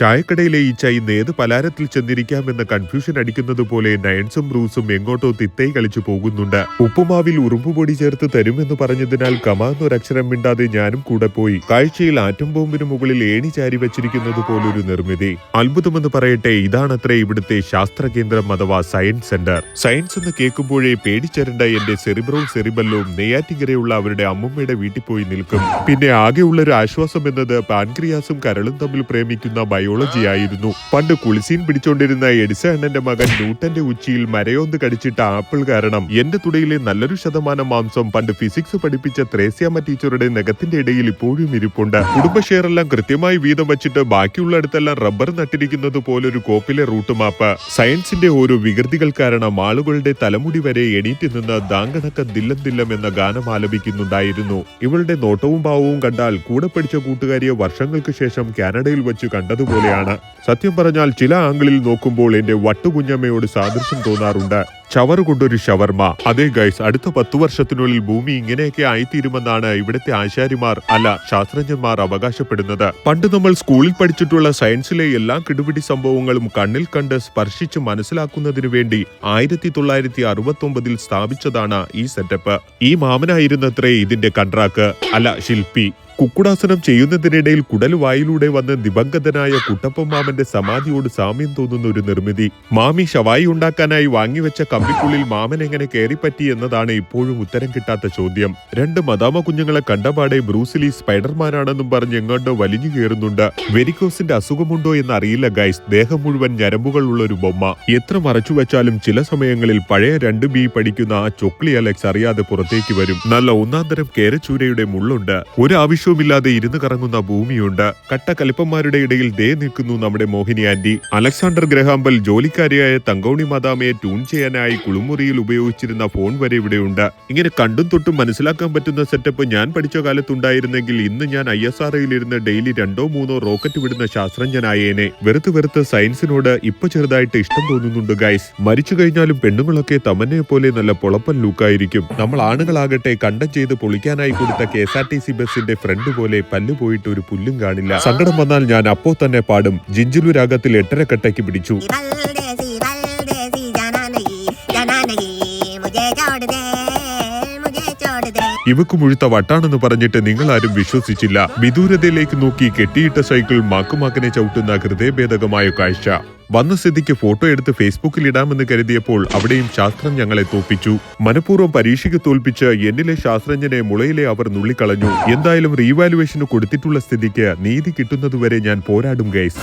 ചായക്കടയിലെ ഈ ചൈ ഏത് പലാരത്തിൽ ചെന്നിരിക്കാമെന്ന കൺഫ്യൂഷൻ അടിക്കുന്നത് പോലെ നയൻസും ബ്രൂസും എങ്ങോട്ടോ തിത്തൈ കളിച്ചു പോകുന്നുണ്ട്. ഉപ്പുമാവിൽ ഉറുമ്പുപൊടി ചേർത്ത് തരുമെന്ന് പറഞ്ഞതിനാൽ കമാന്നൊരക്ഷരം മിണ്ടാതെ ഞാനും കൂടെ പോയി. കാഴ്ചയിൽ ആറ്റം ബോംബിന് മുകളിൽ ഏണി ചാരി വെച്ചിരിക്കുന്നത് പോലൊരു നിർമ്മിതി. അത്ഭുതമെന്ന് പറയട്ടെ ഇതാണത്രേ ഇവിടുത്തെ ശാസ്ത്ര കേന്ദ്രം അഥവാ സയൻസ് സെന്റർ സയൻസ് എന്ന് കേൾക്കുമ്പോഴേ പേടിച്ചരണ്ട എന്റെ സെറിബ്രവും സെറിബല്ലവും നെയ്യാറ്റിങ്കരയുള്ള അവരുടെ അമ്മമ്മയുടെ വീട്ടിൽ പോയി നിൽക്കും. പിന്നെ ആകെയുള്ളൊരു ആശ്വാസം എന്നത് പാൻക്രിയാസും കരളും തമ്മിൽ പ്രേമിക്കുന്ന ബയോളജി ആയിരുന്നു പണ്ട് കുളിസീൻ പിടിച്ചോണ്ടിരുന്ന എഡിസ അണ്ണന്റെ മകൻ ന്യൂട്ടന്റെ ഉച്ചിയിൽ മരയോന്ത് കടിച്ചിട്ട ആപ്പിൾ കാരണം എന്റെ തുടയിലെ നല്ലൊരു ശതമാനം മാംസം പണ്ട് ഫിസിക്സ് പഠിപ്പിച്ച ത്രേസ്യാമ ടീച്ചറുടെ നഖത്തിന്റെ ഇടയിൽ ഇപ്പോഴും ഇരിപ്പുണ്ട്. കുടുംബ ഷെയറെല്ലാം കൃത്യമായി വീതം വെച്ചിട്ട് ബാക്കിയുള്ളിടത്തെല്ലാം റബ്ബർ നട്ടിരിക്കുന്നത് പോലൊരു കോപ്പിലെ റൂട്ട് മാപ്പ്. സയൻസിന്റെ ഓരോ വികൃതികൾ കാരണം ആളുകളുടെ തലമുടി വരെ എണീറ്റ് നിന്ന് ദാങ്കണക്ക ദില്ലം ദില്ലം എന്ന ഗാനം ആലപിക്കുന്നുണ്ടായിരുന്നു. ഇവളുടെ നോട്ടവും ഭാവവും കണ്ടാൽ കൂടെ പഠിച്ച കൂട്ടുകാരിയെ വർഷങ്ങൾക്ക് ശേഷം കാനഡയിൽ വെച്ച് കണ്ടതുപോലെയാണ് സത്യം പറഞ്ഞാൽ ചില ആംഗിളിൽ നോക്കുമ്പോൾ എന്റെ വട്ടുകുഞ്ഞമ്മയോട് സാദൃശ്യം തോന്നാറുണ്ട്. ചവറ് കൊണ്ടൊരു ഷവർമ. അതേ ഗൈസ് അടുത്ത പത്തു വർഷത്തിനുള്ളിൽ ഭൂമി ഇങ്ങനെയൊക്കെ ആയിത്തീരുമെന്നാണ് ഇവിടുത്തെ ആശാരിമാർ അല്ല ശാസ്ത്രജ്ഞന്മാർ അവകാശപ്പെടുന്നത്. പണ്ട് നമ്മൾ സ്കൂളിൽ പഠിച്ചിട്ടുള്ള സയൻസിലെ എല്ലാ കിടുപിടി സംഭവങ്ങളും കണ്ണിൽ കണ്ട് സ്പർശിച്ച് മനസ്സിലാക്കുന്നതിനു വേണ്ടി ആയിരത്തി തൊള്ളായിരത്തി അറുപത്തി സ്ഥാപിച്ചതാണ് ഈ സെറ്റപ്പ്. ഈ മാമനായിരുന്നത്രേ ഇതിന്റെ കൺട്രാക്ക്. അല്ല ശില്പി. കുക്കുടാസനം ചെയ്യുന്നതിനിടയിൽ കുടൽ വായിലൂടെ വന്ന് ദിവംഗതനായ കുട്ടപ്പൻ മാമന്റെ സമാധിയോട് സാമ്യം തോന്നുന്ന ഒരു നിർമ്മിതി. മാമി ഷവായി ഉണ്ടാക്കാനായി വാങ്ങിവെച്ച കമ്പിക്കുള്ളിൽ മാമൻ എങ്ങനെ കയറിപ്പറ്റി എന്നതാണ് ഇപ്പോഴും ഉത്തരം കിട്ടാത്ത ചോദ്യം. രണ്ട് മദാമ കുഞ്ഞുങ്ങളെ കണ്ടപാടെ ബ്രൂസിലി സ്പൈഡർമാനാണെന്നും പറഞ്ഞ് എങ്ങോട്ടോ വലിഞ്ഞു കയറുന്നുണ്ട്. വെരിക്കോസിന്റെ അസുഖമുണ്ടോ എന്ന് അറിയില്ല ഗൈസ്. ദേഹം മുഴുവൻ ഞരമ്പുകൾ ഉള്ള ഒരു ബൊമ്മ. എത്ര മറച്ചു വെച്ചാലും ചില സമയങ്ങളിൽ പഴയ രണ്ട് ബി പഠിക്കുന്ന ആ ചൊക്ലി അലക്സ് അറിയാതെ പുറത്തേക്ക് വരും. നല്ല ഒന്നാം തരം കേരച്ചൂരയുടെ മുള്ളുണ്ട്. ഒരു ആവശ്യവുമില്ലാതെ ഇരുന്ന് കറങ്ങുന്ന ഭൂമിയുണ്ട്. കട്ട കലിപ്പന്മാരുടെ ഇടയിൽ ദേ നിൽക്കുന്നു നമ്മുടെ Mohini aunty. Alexander Graham Bell ജോലിക്കാരിയായ തങ്കൗണി മാതാമയെ ട്യൂൺ ചെയ്യാനായി കുളിമുറിയിൽ ഉപയോഗിച്ചിരുന്ന ഫോൺ വരെ ഇവിടെയുണ്ട്. ഇങ്ങനെ കണ്ടും തൊട്ടും മനസ്സിലാക്കാൻ പറ്റുന്ന സെറ്റപ്പ് ഞാൻ പഠിച്ച കാലത്തുണ്ടായിരുന്നെങ്കിൽ ഇന്ന് ഞാൻ ഐ എസ് ആർ ഇരുന്ന് ഡെയിലി രണ്ടോ മൂന്നോ റോക്കറ്റ് വിടുന്ന ശാസ്ത്രജ്ഞനായേനെ. വെറുത്ത് വെറുത്ത് സയൻസിനോട് ഇപ്പൊ ചെറുതായിട്ട് ഇഷ്ടം തോന്നുന്നുണ്ട് ഗൈസ് മരിച്ചു കഴിഞ്ഞാലും പെണ്ണുങ്ങളൊക്കെ തമന്നെ പോലെ നല്ല പൊളപ്പൻ ലൂക്കായിരിക്കും നമ്മൾ ആണുങ്ങളാകട്ടെ കണ്ടം ചെയ്ത് പൊളിക്കാനായി കൊടുത്ത K S R T C ബസിന്റെ ഫ്രണ്ട് പണ്ടുപോലെ പല്ലുപോയിട്ട് ഒരു പുല്ലും കാണില്ല. സങ്കടം വന്നാൽ ഞാൻ അപ്പോ തന്നെ പാടും. ജിഞ്ചുലു രാഗത്തിൽ എട്ടരക്കട്ടയ്ക്ക് പിടിച്ചു. ഇവക്ക് മുഴുത്ത വട്ടാണെന്ന് പറഞ്ഞിട്ട് നിങ്ങൾ ആരും വിശ്വസിച്ചില്ല. വിദൂരതയിലേക്ക് നോക്കി കെട്ടിയിട്ട സൈക്കിൾ മാക്കുമാക്കനെ ചവിട്ടുന്ന ഹൃദയഭേദകമായ കാഴ്ച. വന്ന സ്ഥിതിക്ക് ഫോട്ടോ എടുത്ത് ഫേസ്ബുക്കിൽ ഇടാമെന്ന് കരുതിയപ്പോൾ അവിടെയും ശാസ്ത്രം ഞങ്ങളെ തോൽപ്പിച്ചു മനഃപൂർവം പരീക്ഷയ്ക്ക് തോൽപ്പിച്ച് എന്നിലെ ശാസ്ത്രജ്ഞനെ മുളയിലെ അവർ നുള്ളിക്കളഞ്ഞു. എന്തായാലും റീവാലുവേഷന് കൊടുത്തിട്ടുള്ള സ്ഥിതിക്ക് നീതി കിട്ടുന്നതുവരെ ഞാൻ പോരാടും ഗൈസ്